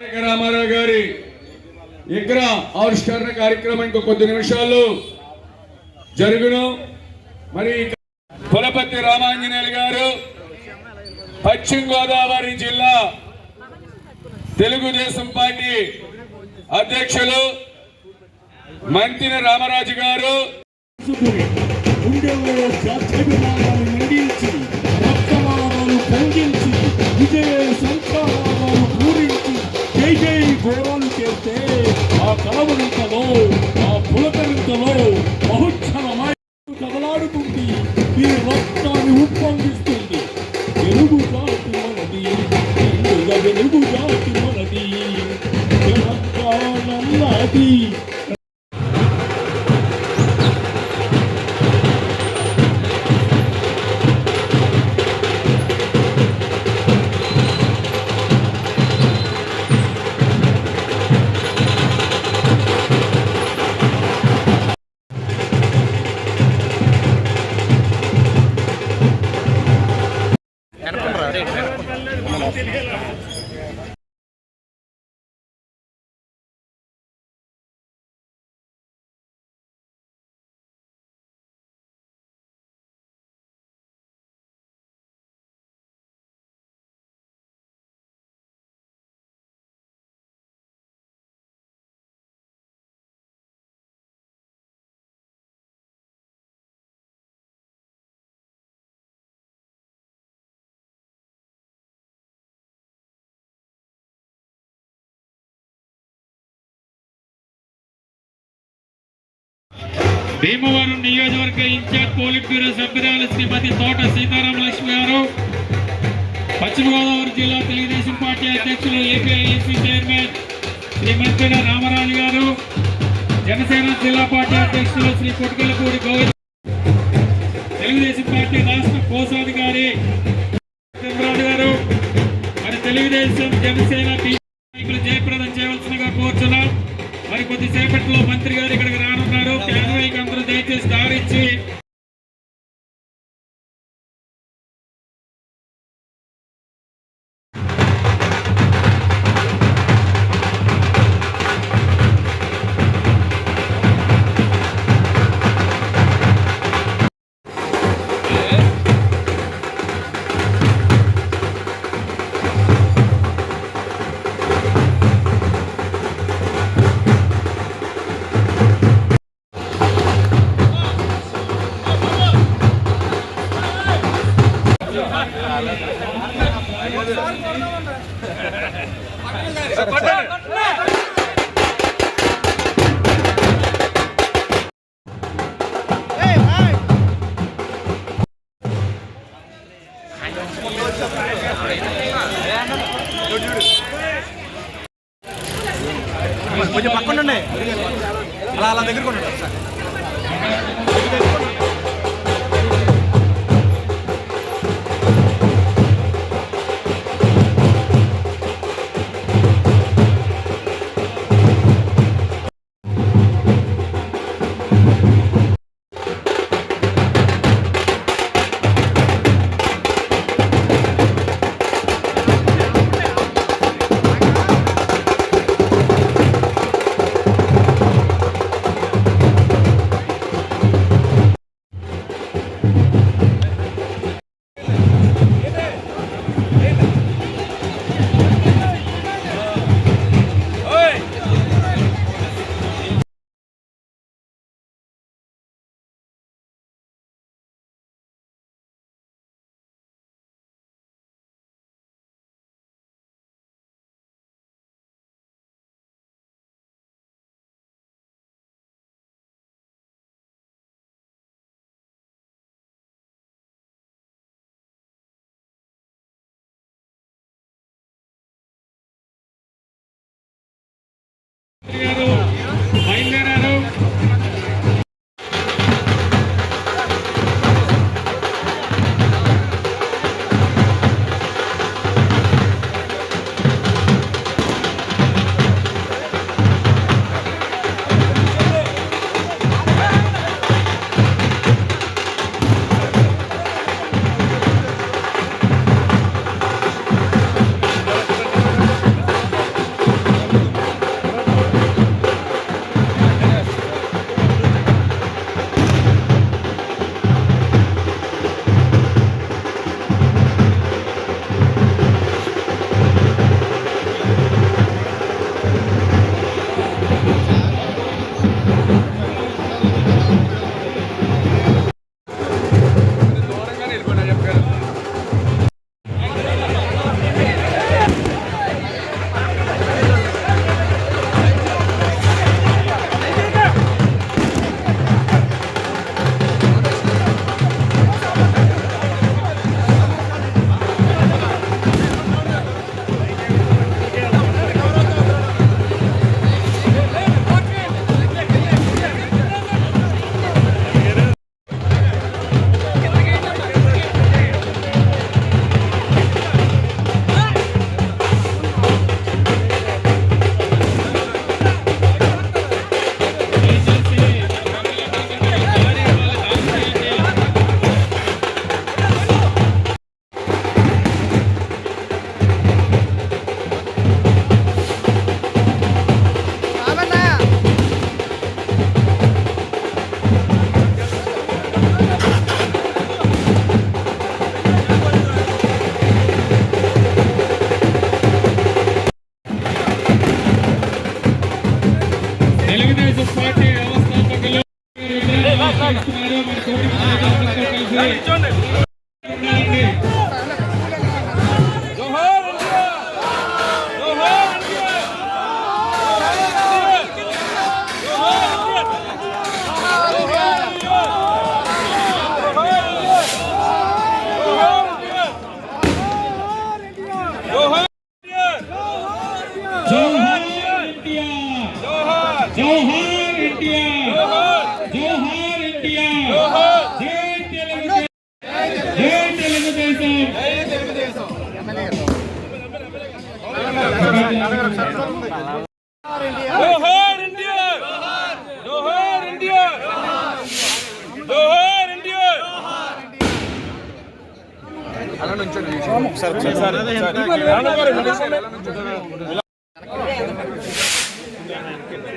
రామారావు గారి విగ్రహ ఆవిష్కరణ కార్యక్రమం ఇంకో కొద్ది నిమిషాల్లో జరుగును. మరి కులపతి రామాంజనేయులు గారు పశ్చిమ గోదావరి జిల్లా తెలుగుదేశం పార్టీ అధ్యక్షులు మంతిన రామరాజు గారు. కలవరింతలో ఆ పులకరింతలో మహోత్సవమై కదలాడుతుంది ఈ రక్తాన్ని ఉప్పొంగిస్తుంది. వెలుగు జాతి మనది వెలుగు జాతి మనది. తెలంగాణ భీమవరం నియోజకవర్గ ఇన్ఛార్జ్ పోలిట్ బ్యూరో సభ్యురాలు శ్రీమతి తోట సీతారామ లక్ష్మి గారు. పశ్చిమ గోదావరి జిల్లా తెలుగుదేశం పార్టీ అధ్యక్షులు ఏపీఐఎస్సీ చైర్మన్ శ్రీ మంత్రి రామరాజు గారు. జనసేన జిల్లా పార్టీ అధ్యక్షులు శ్రీ కొట్టుకలపూడి గౌరవ తెలుగుదేశం పార్టీ రాష్ట్ర కోశాధికారి చంద్రరాజు గారు. మరి తెలుగుదేశం జనసేన టీడీపీ నాయకులు జయప్రదం చేయవలసిందిగా కోరుతున్నాం మరి కొద్దిసేపట్లో మంత్రి గారు ఇక్కడికి రానున్నారు కేంద్రానికి అందరూ దయచేసి దారిచ్చి కొంచెం పక్కన ఉండండి. అలా అలా దగ్గర ఉండండి ఒకసారి.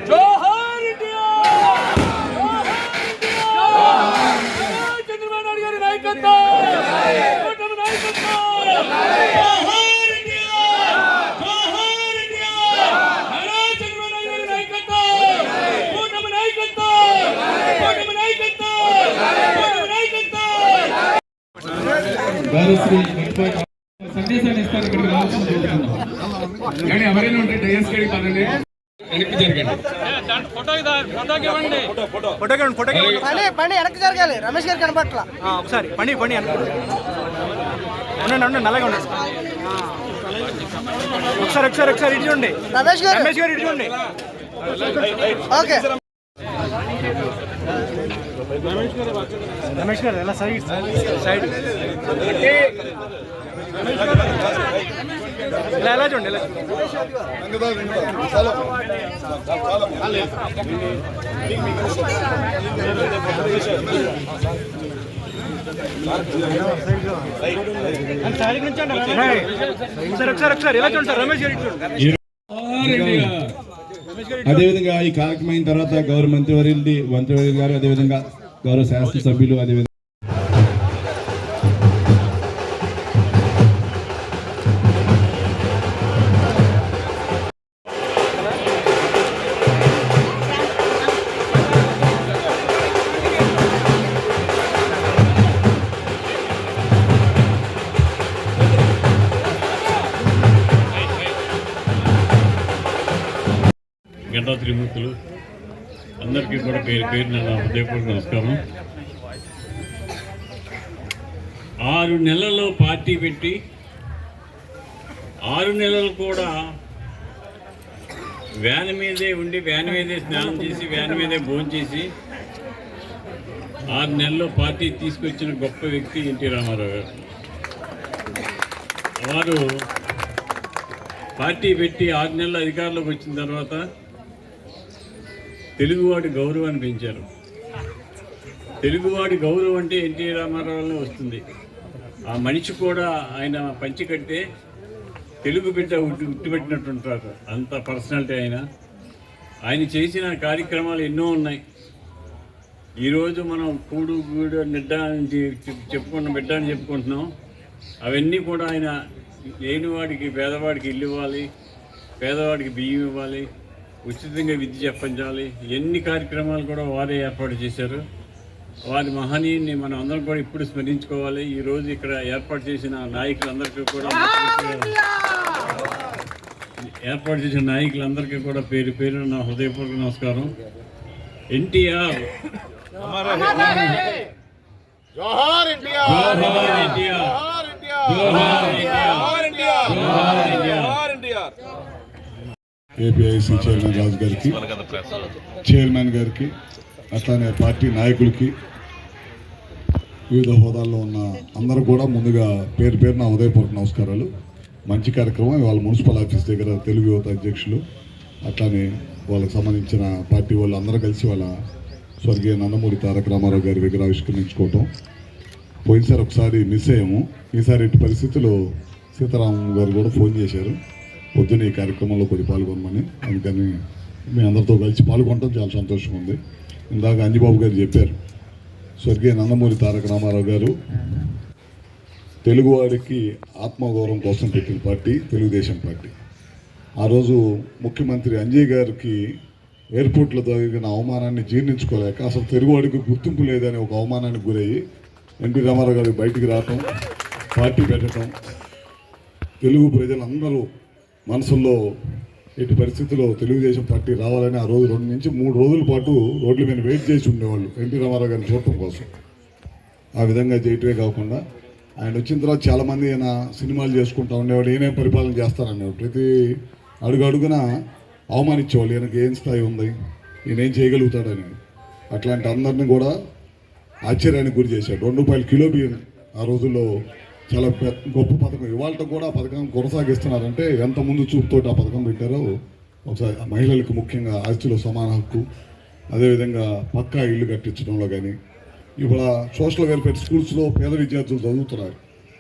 జోహార్ ఇండియా! చంద్రబాబు నాయుడు గారి నాయకత్వం! నాయకత్వం! జోహార్ సందేశాన్ని ఇస్తారు ఇక్కడికి కానీ ఎవరైనా ఉంటే డయస్ పదండి. వెనక్కి జరగండి. వెనక్కి జరగాలి. రమేష్ గారు కనపట్ల. ఒకసారి. పండి పండి. ఉండండి ఉండండి నల్లగా ఉండండి. ఒకసారి ఒకసారి ఒకసారి ఇటు చూడండి. రమేష్ గారు. రమేష్ గారు ఇటు చూడండి. ఓకే. రమేష్ గారు ఎలా సైడ్ సైడ్ ఇలా ఎలా చూడండి ఇలా చూడండి. సైడ్ నుంచి అండి. ఒకసారి ఇలా చూడండి సార్ రమేష్ గారు అదేవిధంగా ఈ కార్యక్రమం అయిన తర్వాత గౌరవ మంత్రివర్యులది మంత్రివర్యులు గారు అదేవిధంగా గౌరవ శాసనసభ్యులు అదేవిధంగా గంటా త్రిమూర్తులు అందరికీ కూడా పేరు పేరు నా హృదయపూర్వక నమస్కారం. ఆరు నెలల్లో పార్టీ పెట్టి ఆరు నెలలు కూడా వ్యాన్ మీదే ఉండి వ్యాన్ మీదే స్నానం చేసి వ్యాన్ మీదే భోంచేసి ఆరు నెలల్లో పార్టీ తీసుకొచ్చిన గొప్ప వ్యక్తి ఎన్టీ రామారావు గారు. వారు పార్టీ పెట్టి ఆరు నెలలు అధికారంలోకి వచ్చిన తర్వాత తెలుగువాడి గౌరవాన్ని పెంచారు. తెలుగువాడి గౌరవం అంటే ఎన్టీ రామారావులో వస్తుంది. ఆ మనిషి కూడా ఆయన పంచి కడితే తెలుగు బిడ్డ ఉట్టి ఉట్టిపెట్టినట్టు ఉంటారు అంత పర్సనాలిటీ ఆయన. ఆయన చేసిన కార్యక్రమాలు ఎన్నో ఉన్నాయి. ఈరోజు మనం కూడు గూడు నిడ్డ అని చెప్పుకున్న బిడ్డ అని చెప్పుకుంటున్నాం. అవన్నీ కూడా ఆయన లేనివాడికి పేదవాడికి ఇల్లు ఇవ్వాలి. పేదవాడికి బియ్యం ఇవ్వాలి. ఉచితంగా విద్య చెప్పించాలి. ఎన్ని కార్యక్రమాలు కూడా వారే ఏర్పాటు చేశారు. వారి మహనీయుని మనం అందరం కూడా ఇప్పుడు స్మరించుకోవాలి. ఈ రోజు ఇక్కడ ఏర్పాటు చేసిన నాయకులందరికీ కూడా ఏర్పాటు చేసిన నాయకులందరికీ కూడా పేరు పేరు నా హృదయపూర్వక నమస్కారం. ఎన్టీఆర్. జోహార్ ఇండియా! జోహార్ ఎన్టీఆర్ జోహార్ ఎన్టీఆర్ జోహార్ ఎన్టీఆర్ జోహార్ ఇండియా! ఏపీఐసి చైర్మన్ రాజు గారికి చైర్మన్ గారికి అట్లానే పార్టీ నాయకులకి వివిధ హోదాల్లో ఉన్న అందరూ కూడా ముందుగా పేరు పేరు నా ఉదయపూర్వక నమస్కారాలు. మంచి కార్యక్రమం ఇవాళ మున్సిపల్ ఆఫీస్ దగ్గర తెలుగు యువత అధ్యక్షులు అట్లానే వాళ్ళకి సంబంధించిన పార్టీ వాళ్ళు అందరూ కలిసి వాళ్ళ స్వర్గీయ నందమూరి తారక రామారావు గారి దగ్గర ఆవిష్కరించుకోవటం. పోయినసారి ఒకసారి మిస్ అయ్యాము. ఈసారి ఇటు పరిస్థితుల్లో సీతారాం గారు కూడా ఫోన్ చేశారు. పొద్దున్న ఈ కార్యక్రమంలో కొద్ది పాల్గొనమని అందుకని మీ అందరితో కలిసి పాల్గొనడం చాలా సంతోషంగా ఉంది. ఇందాక అంజిబాబు గారు చెప్పారు స్వర్గీయ నందమూరి తారక రామారావు గారు తెలుగువాడికి ఆత్మగౌరవం కోసం పెట్టిన పార్టీ తెలుగుదేశం పార్టీ. ఆ రోజు ముఖ్యమంత్రి అంజయ్ గారికి ఎయిర్పోర్ట్లో జరిగిన అవమానాన్ని జీర్ణించుకోలేక అసలు తెలుగువాడికి గుర్తింపు లేదని ఒక అవమానానికి గురయ్యి ఎన్టీ రామారావు గారు బయటికి రావటం పార్టీ పెట్టడం తెలుగు ప్రజలందరూ మనసుల్లో ఎట్టి పరిస్థితుల్లో తెలుగుదేశం పార్టీ రావాలని ఆ రోజు రెండు నుంచి మూడు రోజుల పాటు రోడ్ల మీద వెయిట్ చేసి ఉండేవాళ్ళు ఎన్టీ రామారావు గారిని చూడటం కోసం. ఆ విధంగా చేయటమే కాకుండా ఆయన వచ్చిన తర్వాత చాలామంది ఆయన సినిమాలు చేసుకుంటా ఉండేవాడు ఈయనే పరిపాలన చేస్తారనేవాడు ప్రతి అడుగు అడుగున అవమానించేవాళ్ళు ఈయనకి ఏం స్థాయి ఉంది? ఈయనేం చేయగలుగుతాడని. అట్లాంటి అందరిని కూడా ఆశ్చర్యానికి గురి చేశాడు. రెండు రూపాయల కిలో బియ్యం ఆ రోజుల్లో చాలా పెద్ద గొప్ప పథకం. ఇవాళ కూడా పథకం కొనసాగిస్తున్నారంటే ఎంత ముందు చూపుతోటి ఆ పథకం పెట్టారో ఒకసారి మహిళలకు ముఖ్యంగా ఆస్తిలో సమాన హక్కు అదేవిధంగా పక్కా ఇల్లు కట్టించడంలో కానీ ఇవాళ సోషల్ వెల్ఫేర్ స్కూల్స్లో పేద విద్యార్థులు చదువుతున్నారు.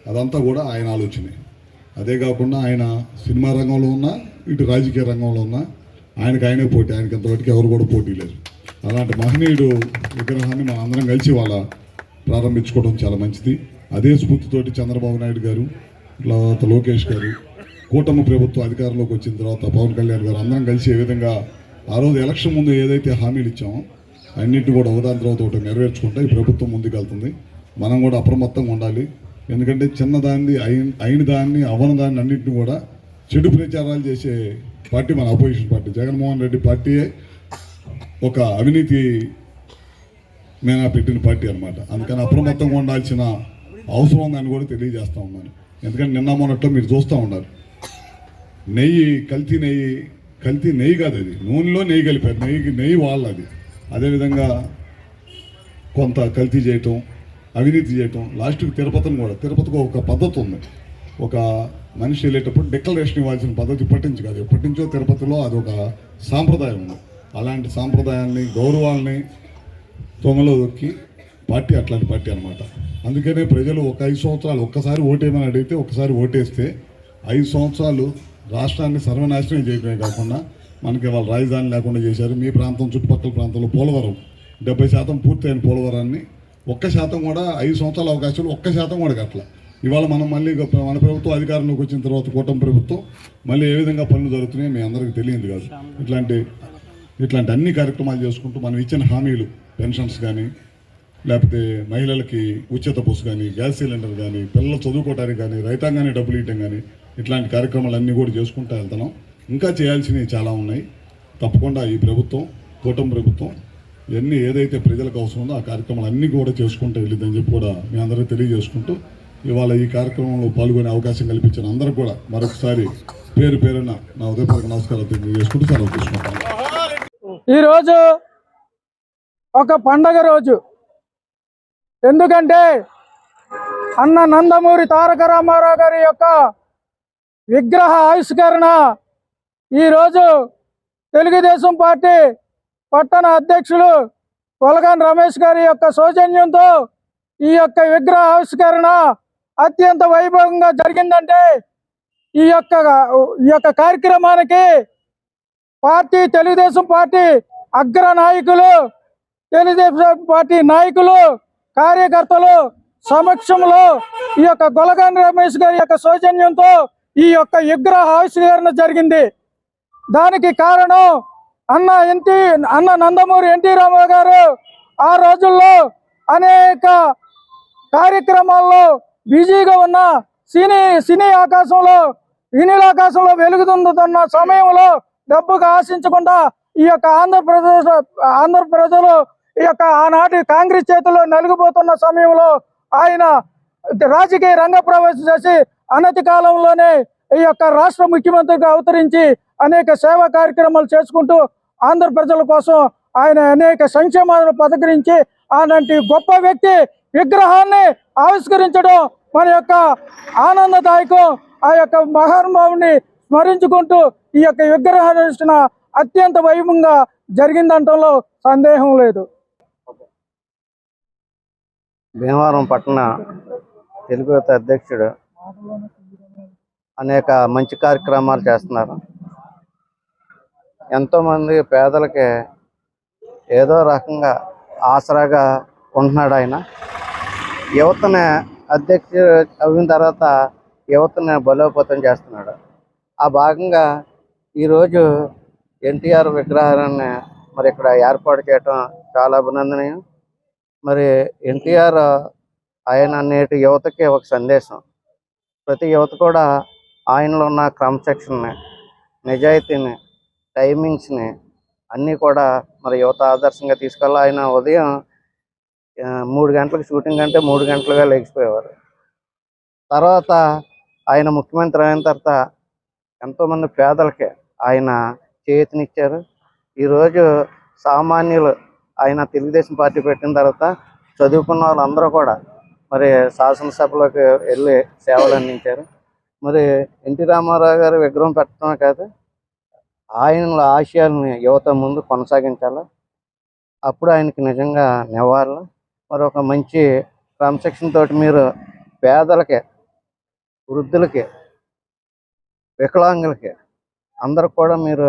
అదంతా కూడా ఆయన ఆలోచనే. అదే కాకుండా ఆయన సినిమా రంగంలో ఉన్నా ఇటు రాజకీయ రంగంలో ఉన్నా ఆయనకు ఆయనే పోటీ ఆయనకి ఇంతవరకు ఎవరు కూడా పోటీ లేరు అలాంటి మహనీయుడు విగ్రహాన్ని మనం అందరం కలిసి వాళ్ళ ప్రారంభించుకోవడం చాలా మంచిది. అదే స్ఫూర్తితోటి చంద్రబాబు నాయుడు గారు తర్వాత లోకేష్ గారు కూటమి ప్రభుత్వం అధికారంలోకి వచ్చిన తర్వాత పవన్ కళ్యాణ్ గారు అందరం కలిసి ఏ విధంగా ఆ రోజు ఎలక్షన్ ముందు ఏదైతే హామీలు ఇచ్చామో అన్నింటి కూడా ఒకదాని తర్వాత ఒకటి నెరవేర్చుకుంటే ఈ ప్రభుత్వం ముందుకు వెళ్తుంది మనం కూడా అప్రమత్తంగా ఉండాలి. ఎందుకంటే చిన్నదాన్ని అయిన అయిన దాన్ని అవన దాన్ని అన్నింటిని కూడా చెడు ప్రచారాలు చేసే పార్టీ మన అపోజిషన్ పార్టీ. జగన్మోహన్ రెడ్డి పార్టీయే ఒక అవినీతి మీద పెట్టిన పార్టీ అనమాట అందుకని అప్రమత్తంగా ఉండాల్సిన అవసరం ఉందని కూడా తెలియజేస్తూ ఉన్నాను. ఎందుకంటే నిన్న మొన్నట్లో మీరు చూస్తూ ఉన్నారు. నెయ్యి కల్తీ నెయ్యి కల్తీ నెయ్యి కాదు అది. నూనెలో నెయ్యి కలిపారు. నెయ్యి నెయ్యి వాళ్ళది అదేవిధంగా కొంత కల్తీ చేయటం అవినీతి చేయటం లాస్ట్కి తిరుపతిని కూడా. తిరుపతికి ఒక పద్ధతి ఉంది. ఒక మనిషి వెళ్ళేటప్పుడు డిక్లరేషన్ ఇవ్వాల్సిన పద్ధతి పట్టించి కాదు. ఎప్పటి నుంచో తిరుపతిలో అది ఒక సాంప్రదాయం ఉంది. అలాంటి సాంప్రదాయాల్ని గౌరవాల్ని తొంగలో దొక్కి పార్టీ అట్లాంటి పార్టీ అనమాట అందుకనే ప్రజలు ఒక ఐదు సంవత్సరాలు ఒక్కసారి ఓటేయమని అడిగితే ఒక్కసారి ఓటేస్తే ఐదు సంవత్సరాలు రాష్ట్రాన్ని సర్వనాశనం చేయడమే కాకుండా మనకి వాళ్ళ రాజధాని లేకుండా చేశారు. మీ ప్రాంతం చుట్టుపక్కల ప్రాంతంలో పోలవరం డెబ్బై శాతం పూర్తయిన పోలవరాన్ని ఒక్క శాతం కూడా ఐదు సంవత్సరాల అవకాశాలు ఒక్క శాతం కూడా కట్టల. ఇవాళ మనం మళ్ళీ మన ప్రభుత్వం అధికారంలోకి వచ్చిన తర్వాత కూటమి ప్రభుత్వం మళ్ళీ ఏ విధంగా పనులు జరుగుతున్నాయి మీ అందరికీ తెలియదు కాదు. ఇట్లాంటి ఇట్లాంటి అన్ని కార్యక్రమాలు చేసుకుంటూ మనం ఇచ్చిన హామీలు పెన్షన్స్ కానీ లేకపోతే మహిళలకి ఉచిత బస్సు కానీ గ్యాస్ సిలిండర్ కానీ పిల్లలు చదువుకోవడానికి కానీ రైతాంగానే డబ్బులు ఇవ్వడం కానీ ఇట్లాంటి కార్యక్రమాలు అన్నీ కూడా చేసుకుంటూ వెళ్తున్నాం. ఇంకా చేయాల్సినవి చాలా ఉన్నాయి. తప్పకుండా ఈ ప్రభుత్వం కూటమి ప్రభుత్వం ఇవన్నీ ఏదైతే ప్రజలకు అవసరం ఉందో ఆ కార్యక్రమాలు అన్నీ కూడా చేసుకుంటూ వెళ్ళిద్దని చెప్పి కూడా మీ అందరూ తెలియజేసుకుంటూ ఇవాళ ఈ కార్యక్రమంలో పాల్గొనే అవకాశం కల్పించిన అందరూ కూడా మరొకసారి పేరు పేరున నా ఉదయపూర్వక నమస్కారాలు తెలియజేసుకుంటూ సెలవు తీసుకుంటాను ఈరోజు ఒక పండగ రోజు. ఎందుకంటే అన్న నందమూరి తారక రామారావు గారి యొక్క విగ్రహ ఆవిష్కరణ ఈరోజు తెలుగుదేశం పార్టీ పట్టణ అధ్యక్షులు కొలగాన్ రమేష్ గారి యొక్క సౌజన్యంతో ఈ యొక్క విగ్రహ ఆవిష్కరణ అత్యంత వైభవంగా జరిగిందంటే ఈ యొక్క ఈ యొక్క కార్యక్రమానికి పార్టీ తెలుగుదేశం పార్టీ అగ్ర నాయకులు తెలుగుదేశం పార్టీ నాయకులు కార్యకర్తలు సమక్షంలో ఈ యొక్క గొలగాని రమేష్ గారి యొక్క సౌజన్యంతో ఈ యొక్క విగ్రహ ఆవిష్కరణ జరిగింది. దానికి కారణం అన్న ఎన్టీ అన్న నందమూరి ఎన్టీ రామారావు గారు ఆ రోజుల్లో అనేక కార్యక్రమాల్లో బిజీగా ఉన్న సినీ సినీ ఆకాశంలో వినీలాకాశంలో ఆకాశంలో వెలుగుతుందుతున్న సమయంలో డబ్బుగా ఆశించకుండా ఈ యొక్క ఆంధ్రప్రదేశ్ ఆంధ్ర ప్రజలు ఈ యొక్క ఆనాటి కాంగ్రెస్ చేతిలో నలిగిపోతున్న సమయంలో ఆయన రాజకీయ రంగ ప్రవేశం చేసి అనతి కాలంలోనే ఈ యొక్క రాష్ట్ర ముఖ్యమంత్రిగా అవతరించి అనేక సేవా కార్యక్రమాలు చేసుకుంటూ ఆంధ్ర ప్రజల కోసం ఆయన అనేక సంక్షేమాలను పథకరించి అలాంటి గొప్ప వ్యక్తి విగ్రహాన్ని ఆవిష్కరించడం మన యొక్క ఆనందదాయకం. ఆ యొక్క మహానుభావుని స్మరించుకుంటూ ఈ యొక్క విగ్రహావిష్కరణ అత్యంత వైభవంగా జరిగిందంటంలో సందేహం లేదు. భీమవరం పట్టణ తెలుగు అధ్యక్షుడు అనేక మంచి కార్యక్రమాలు చేస్తున్నారు. ఎంతోమంది పేదలకి ఏదో రకంగా ఆసరాగా ఉంటున్నాడు ఆయన. యువతని అధ్యక్షుడు అయిన తర్వాత యువతని బలోపేతం చేస్తున్నాడు. ఆ భాగంగా ఈరోజు ఎన్టీఆర్ విగ్రహాన్ని మరి ఇక్కడ ఏర్పాటు చేయటం చాలా అభినందనీయం. మరి ఎన్టీఆర్ ఆయన నేటి యువతకి ఒక సందేశం. ప్రతి యువత కూడా ఆయనలో ఉన్న క్రమశిక్షణని నిజాయితీని టైమింగ్స్ని అన్నీ కూడా మరి యువత ఆదర్శంగా తీసుకెళ్ళి ఆయన ఉదయం మూడు గంటలకు షూటింగ్ అంటే మూడు గంటలుగా లేచిపోయేవారు. తర్వాత ఆయన ముఖ్యమంత్రి అయిన తర్వాత ఎంతోమంది పేదలకి ఆయన చేతినిచ్చారు. ఈరోజు సామాన్యులు ఆయన తెలుగుదేశం పార్టీ పెట్టిన తర్వాత చదువుకున్న వాళ్ళందరూ కూడా మరి శాసనసభలోకి వెళ్ళి సేవలు అందించారు. మరి ఎన్టీ రామారావు గారు విగ్రహం పెట్టడమే కాదు ఆయన ఆశయాలని యువత ముందు కొనసాగించాలి? అప్పుడు ఆయనకి నిజంగా నివారణ మరి ఒక మంచి క్రమశిక్షణ తోటి మీరు పేదలకి వృద్ధులకి వికలాంగులకి అందరికి కూడా మీరు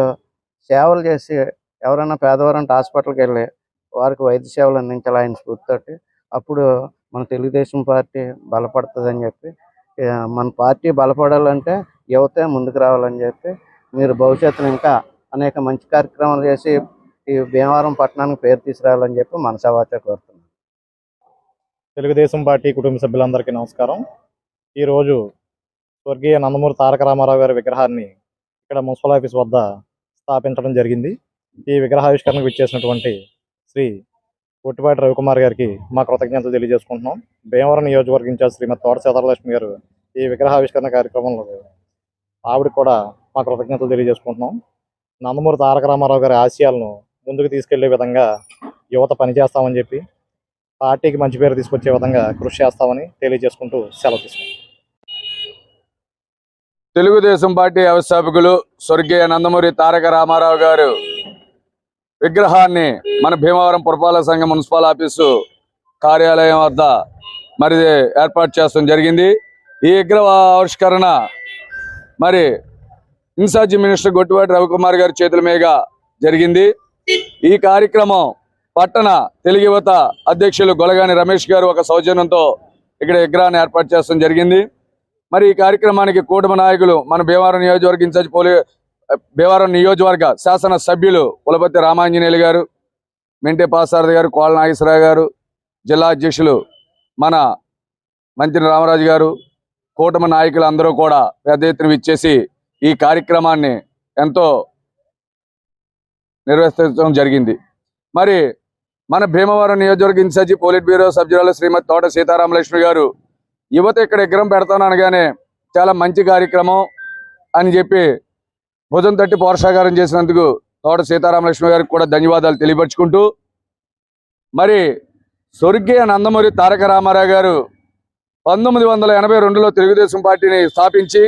సేవలు చేసి ఎవరైనా పేదవారంటే హాస్పిటల్కి వెళ్ళి వారికి వైద్య సేవలు అందించాలి ఆయన స్ఫూర్తితోటి. అప్పుడు మన తెలుగుదేశం పార్టీ బలపడుతుందని చెప్పి మన పార్టీ బలపడాలంటే యువతే ముందుకు రావాలని చెప్పి మీరు భవిష్యత్తులో ఇంకా అనేక మంచి కార్యక్రమాలు చేసి ఈ భీమవరం పట్టణానికి పేరు తీసుకురావాలని చెప్పి మనసావాచ కోరుతున్నాను. తెలుగుదేశం పార్టీ కుటుంబ సభ్యులందరికీ నమస్కారం. ఈరోజు స్వర్గీయ నందమూరి తారక రామారావు గారి విగ్రహాన్ని ఇక్కడ మున్సిపల్ ఆఫీస్ వద్ద స్థాపించడం జరిగింది. ఈ విగ్రహావిష్కరణకు ఇచ్చేసినటువంటి శ్రీ పొట్టిపాటి రవికుమార్ గారికి మా కృతజ్ఞతలు తెలియజేసుకుంటున్నాం. భీమవరం నియోజకవర్గం ఇన్ఛార్జ్ శ్రీమతి తోట సీతారలక్ష్మి గారు ఈ విగ్రహావిష్కరణ కార్యక్రమంలో ఆవిడ కూడా మా కృతజ్ఞతలు తెలియజేసుకుంటున్నాం. నందమూరి తారక రామారావు గారి ఆశయాలను ముందుకు తీసుకెళ్ళే విధంగా యువత పనిచేస్తామని చెప్పి పార్టీకి మంచి పేరు తీసుకొచ్చే విధంగా కృషి చేస్తామని తెలియజేసుకుంటూ సెలవు తీసుకుంటాం తెలుగుదేశం పార్టీ వ్యవస్థాపకులు స్వర్గీయ నందమూరి తారక రామారావు గారు విగ్రహాన్ని మన భీమవరం పురపాలక సంఘ మున్సిపల్ ఆఫీసు కార్యాలయం వద్ద మరి ఏర్పాటు చేయడం జరిగింది. ఈ విగ్రహ ఆవిష్కరణ మరి ఇన్ఛార్జి మినిస్టర్ గొట్టివాటి రవికుమార్ గారి చేతుల మీదుగా జరిగింది. ఈ కార్యక్రమం పట్టణ తెలుగు యువత అధ్యక్షులు గొలగాని రమేష్ గారు ఒక సౌజన్యంతో ఇక్కడ విగ్రహాన్ని ఏర్పాటు చేయడం జరిగింది. మరి ఈ కార్యక్రమానికి కూటమి నాయకులు మన భీమవరం నియోజకవర్గ ఇన్ఛార్జ్ పోలీ భీమవరం నియోజకవర్గ శాసన సభ్యులు కులపతి రామాంజనేయులు గారు మెంటే పాసారథి గారు కోళ్ళ నాగేశ్వరరావు గారు జిల్లా అధ్యక్షులు మన మంత్రి రామరాజు గారు కూటమి నాయకులు అందరూ కూడా పెద్ద ఎత్తున విచ్చేసి ఈ కార్యక్రమాన్ని ఎంతో నిర్వహించడం జరిగింది. మరి మన భీమవరం నియోజకవర్గ ఇన్ఛార్జి పోలిట్ బ్యూరో సభ్యురాలు శ్రీమతి తోట సీతారామలక్ష్మి గారు యువత ఇక్కడ విగ్రహం పెడతాను అనగానే చాలా మంచి కార్యక్రమం అని చెప్పి భుజం తట్టి పోషాకారం చేసినందుకు తోట సీతారామలక్ష్మి గారికి కూడా ధన్యవాదాలు తెలియపరుచుకుంటూ మరి స్వర్గీయ నందమూరి తారక రామారావు గారు పంతొమ్మిది వందల ఎనభై రెండులో తెలుగుదేశం పార్టీని స్థాపించి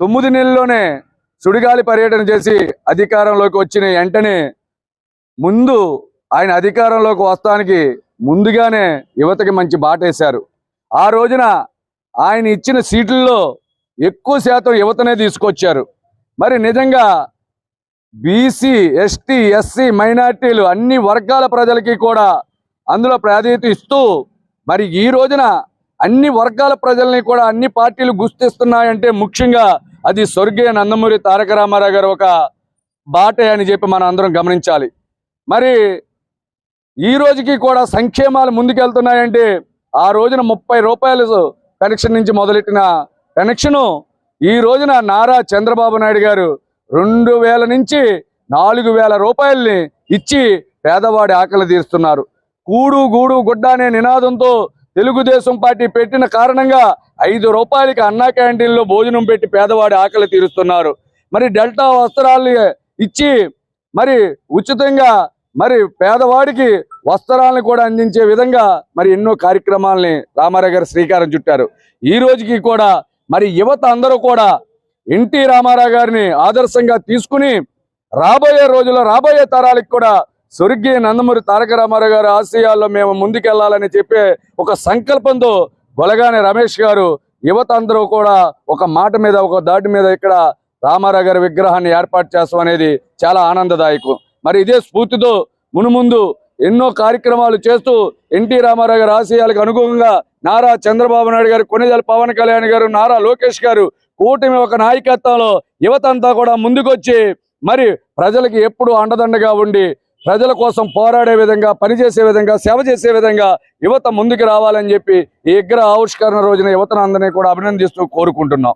తొమ్మిది నెలల్లోనే సుడిగాలి పర్యటన చేసి అధికారంలోకి వచ్చిన వెంటనే ముందు ఆయన అధికారంలోకి వస్తానికి ముందుగానే యువతకి మంచి బాట వేశారు. ఆ రోజున ఆయన ఇచ్చిన సీట్లలో ఎక్కువ శాతం యువతనే తీసుకొచ్చారు. మరి నిజంగా బీసీ ఎస్టీ ఎస్సీ మైనార్టీలు అన్ని వర్గాల ప్రజలకి కూడా అందులో ప్రాధాన్యత ఇస్తూ మరి ఈ రోజున అన్ని వర్గాల ప్రజల్ని కూడా అన్ని పార్టీలు గుర్తిస్తున్నాయంటే ముఖ్యంగా అది స్వర్గీయ నందమూరి తారక రామారావు గారు ఒక బాటే అని చెప్పి మనం అందరం గమనించాలి. మరి ఈ రోజుకి కూడా సంక్షేమాలు ముందుకెళ్తున్నాయంటే ఆ రోజున ముప్పై రూపాయలు కనెక్షన్ నుంచి మొదలెట్టిన కనెక్షను ఈ రోజున నారా చంద్రబాబు నాయుడు గారు రెండు వేల నుంచి నాలుగు వేల రూపాయల్ని ఇచ్చి పేదవాడి ఆకలి తీరుస్తున్నారు. కూడు గూడు గుడ్డ అనే నినాదంతో తెలుగుదేశం పార్టీ పెట్టిన కారణంగా ఐదు రూపాయలకి అన్నా క్యాంటీన్లో భోజనం పెట్టి పేదవాడి ఆకలి తీరుస్తున్నారు. మరి డెల్టా వస్త్రాలు ఇచ్చి మరి ఉచితంగా మరి పేదవాడికి వస్త్రాలను కూడా అందించే విధంగా మరి ఎన్నో కార్యక్రమాలని రామారావు గారు శ్రీకారం చుట్టారు. ఈ రోజుకి కూడా మరి యువత అందరూ కూడా ఎన్టీ రామారావు గారిని ఆదర్శంగా తీసుకుని రాబోయే రోజుల్లో రాబోయే తరాలకు కూడా స్వర్గీయ నందమూరి తారక రామారావు గారి ఆశయాల్లో మేము ముందుకెళ్ళాలని చెప్పే ఒక సంకల్పంతో గొలగాని రమేష్ గారు యువత అందరూ కూడా ఒక మాట మీద ఒక దాటి మీద ఇక్కడ రామారావు గారి విగ్రహాన్ని ఏర్పాటు చేస్తాం అనేది చాలా ఆనందదాయకం. మరి ఇదే స్ఫూర్తితో మునుముందు ఎన్నో కార్యక్రమాలు చేస్తూ ఎన్టీ రామారావు గారి ఆశయాలకు అనుగుణంగా నారా చంద్రబాబు నాయుడు గారు కొనిదెల పవన్ కళ్యాణ్ గారు నారా లోకేష్ గారు కూటమి ఒక నాయకత్వంలో యువతంతా కూడా ముందుకొచ్చి మరి ప్రజలకి ఎప్పుడు అండదండగా ఉండి ప్రజల కోసం పోరాడే విధంగా పనిచేసే విధంగా సేవ చేసే విధంగా యువత ముందుకు రావాలని చెప్పి ఈ ఎగ్గర ఆవిష్కరణ రోజున యువతను అందరినీ కూడా అభినందిస్తూ కోరుకుంటున్నాం.